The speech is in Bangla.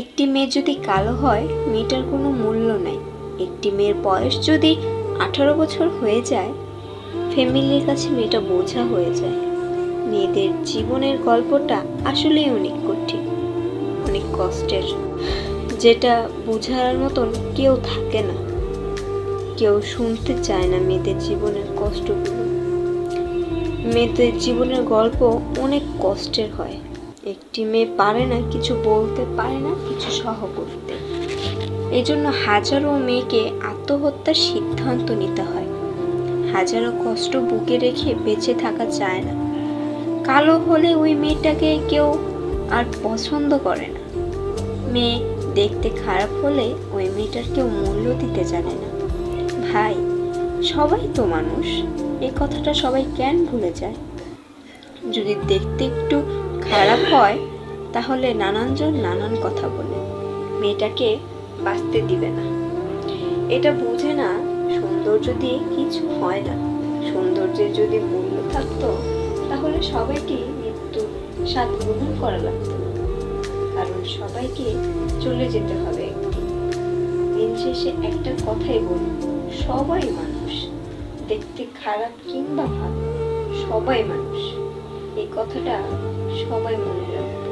একটি মেয়ে যদি কালো হয়, মেয়েটার কোনো মূল্য নাই। একটি মেয়ের বয়স যদি আঠারো বছর হয়ে যায়, ফ্যামিলির কাছে মেয়েটা বোঝা হয়ে যায়। মেয়েদের জীবনের গল্পটা আসলেই অনেক কঠিন, অনেক কষ্টের, যেটা বোঝার মতন কেউ থাকে না। কেউ শুনতে চায় না মেয়েদের জীবনের কষ্টগুলো। মেয়েদের জীবনের গল্প অনেক কষ্টের হয়। একটি মেয়ে পারে না, কিছু বলতে পারে না, কিছু সহ করতে এই জন্য হাজারো মেয়েকে আত্মহত্যার সিদ্ধান্ত নিতে হয়। হাজারো কষ্ট বুকে রেখে বেঁচে থাকা যায় না। কালো হলে ওই মেয়েটাকে কেউ আর পছন্দ করে না। মেয়ে দেখতে খারাপ হলে ওই মেয়েটার কেউ মূল্য দিতে জানে না। ভাই, সবাই তো মানুষ। এই কথাটা সবাই কেন ভুলে যায়? যদি দেখতে একটু খারাপ হয়, তাহলে নানানজন নানান কথা বলে। মেয়েটাকে বাঁচতে দিবে না। এটা বুঝে না সৌন্দর্য দিয়ে কিছু হয় না। সৌন্দর্যের যদি মূল্য থাকতো, তাহলে সবাইকে মৃত্যু স্বাদ গ্রহণ করা লাগতো। কারণ সবাইকে চলে যেতে হবে একদিন। দিন শেষে একটা কথাই বলব সবাই মানুষ। দেখতে খারাপ কিংবা ভালো, সবাই মানুষ। এই কথাটা সবাই মনে রাখবে।